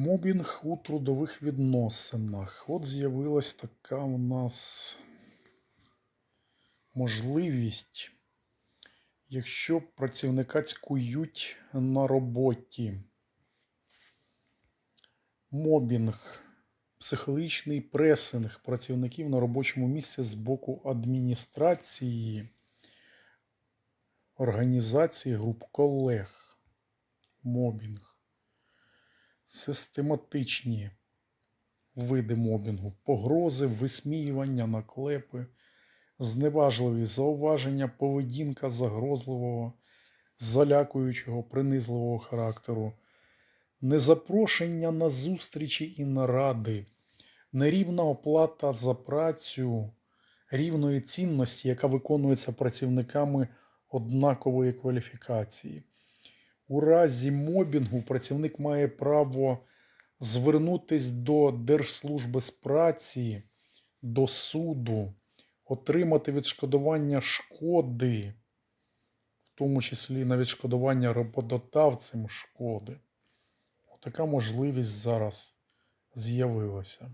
Мобінг у трудових відносинах. От з'явилась така у нас можливість, якщо працівника цькують на роботі. Мобінг, психологічний пресинг працівників на робочому місці з боку адміністрації, організації груп колег. Мобінг систематичні види мобінгу, погрози, висміювання, наклепи, зневажливі зауваження, поведінка загрозливого, залякуючого, принизливого характеру, незапрошення на зустрічі і наради, нерівна оплата за працю рівної цінності, яка виконується працівниками однакової кваліфікації. У разі мобінгу працівник має право звернутись до Держслужби з праці, до суду, отримати відшкодування шкоди, в тому числі на відшкодування роботодавцем шкоди. Така можливість зараз з'явилася.